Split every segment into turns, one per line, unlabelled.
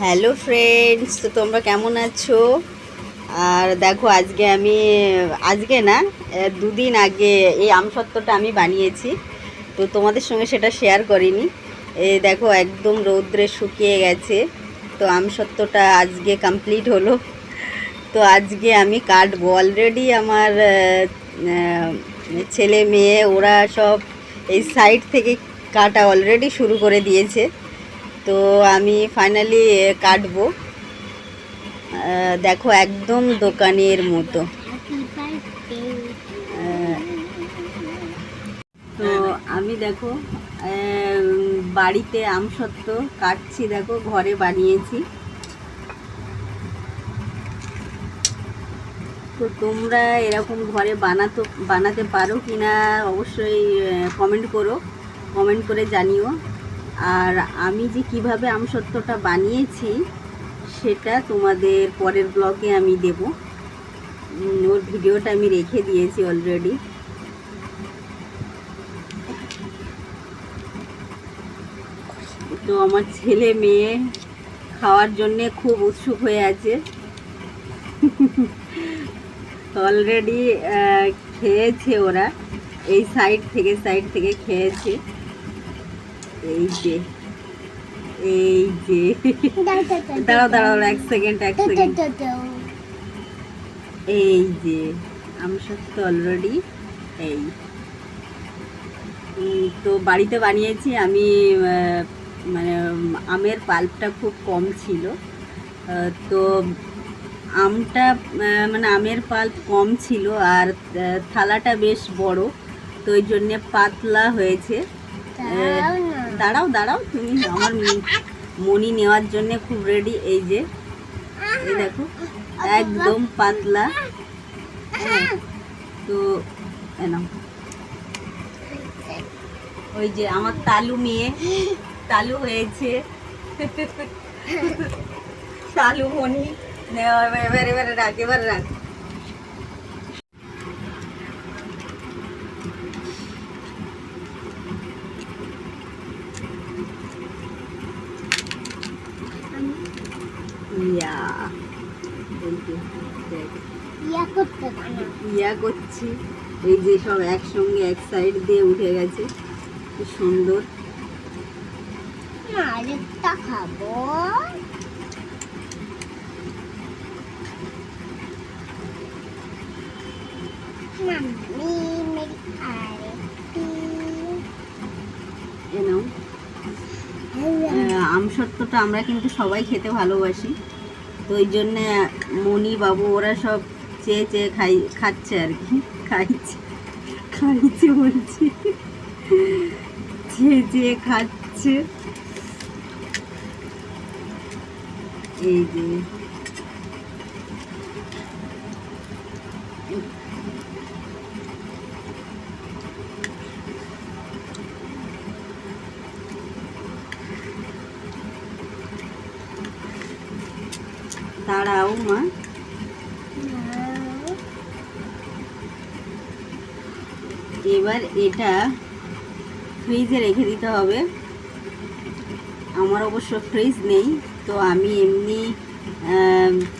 Hello friends, তো তোমরা কেমন আছো? আর দেখো, আজকে আমি, আজকে না দুদিন আগে এই আমসত্ত্বটা আমি বানিয়েছি। তো তোমাদের সঙ্গে সেটা শেয়ার করিনি। এ, দেখো, একদম রৌদ্রে শুকিয়ে গেছে। তো আমসত্ত্বটা আজকে কমপ্লিট হলো। তো আজকে আমি কাটবো। অলরেডি আমার ছেলে মেয়ে, ওরা সব এই সাইড থেকে কাটা অলরেডি শুরু করে দিয়েছে। তো আমি ফাইনালি কাটবো। দেখো একদম দোকানের মতো। তো আমি দেখো বাড়িতে আমসত্ত্ব কাটছি দেখো, ঘরে বানিয়েছি। তো তোমরা এরকম ঘরে বানাতো, বানাতে পারো কি না অবশ্যই কমেন্ট করো। কমেন্ট করে জানিও। আর আমি যে কীভাবে আমসত্ত্বটা বানিয়েছি, সেটা তোমাদের পরের ব্লগে আমি দেব। ওর ভিডিওটা আমি রেখে দিয়েছি অলরেডি তো আমার ছেলে মেয়ে খাওয়ার জন্যে খুব উৎসুক হয়ে আছে। অলরেডি খেয়েছে ওরা। এই সাইড থেকে সাইড থেকে খেয়েছে। এই যে এই যে। দাঁড়াও দাঁড়াও, এক সেকেন্ড এক সেকেন্ড এই যে সত্য অলরেডি এই। তো বাড়িতে বানিয়েছি, আমি মানে আমের পাল্পটা খুব কম ছিল। তো আমটা মানে আমের পাল্প কম ছিল আর থালাটা বেশ বড়, তো ওই জন্যে পাতলা হয়েছে। দাঁড়াও দাঁড়াও তুমি আমার মনি নেওয়ার জন্য খুব রেডি এই যে এই দেখো একদম পাতলা। হ্যাঁ, তো এ নাও। ওই যে আমার তালু মেয়ে তালু হয়েছে। তালু মনি নেওয়া এবার এবারে রাখ এবার রাখ। ইয়া ইয়া করছি। এই যে সব একসঙ্গে এক সাইড দিয়ে উঠে গেছে। কি সুন্দর।
আরেকটা খাব।
আহ, আমসত্ত্বটা আমরা কিন্তু সবাই খেতে ভালোবাসি। তো ওই জন্যে মণিবাবু ওরা সব চেয়ে চেয়ে খাই, খাচ্ছে আর কি। খাইছে খাইছে বলছি। চেয়ে চেয়ে খাচ্ছে। এই যে। দাঁড়াও, মা। এবার এটা ফ্রিজে রেখে দিতে হবে। আমার অবশ্য ফ্রিজ নেই, তো আমি এমনি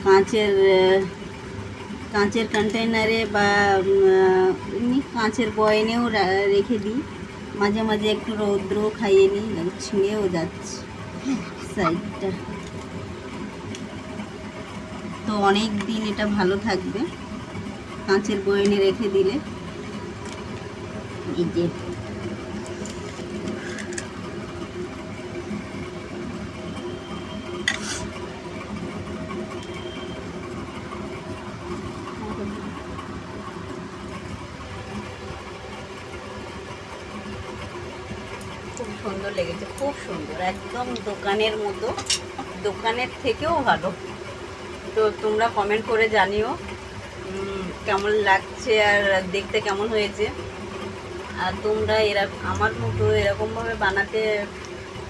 কাঁচের কাঁচের কন্টেনারে বা এমনি কাঁচের বয়নেও রেখে দিই। মাঝে মাঝে একটু রৌদ্র খাইয়ে নিই, ছিঁড়েও যাচ্ছে। সাইডটা। তো অনেক দিন এটা ভালো থাকবে। কাঁচের বয়নে রেখে দিলে। এই যে। খুব সুন্দর লেগেছে খুব সুন্দর একদম দোকানের মতো। দোকানের থেকেও ভালো। তো তোমরা কমেন্ট করে জানিও কেমন লাগছে আর দেখতে কেমন হয়েছে। আর তোমরা এরা, আমার মতো এরকমভাবে বানাতে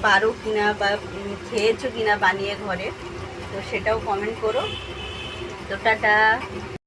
পারো কিনা বা খেয়েছো কিনা বানিয়ে ঘরে, তো সেটাও কমেন্ট করো। তো টাটা।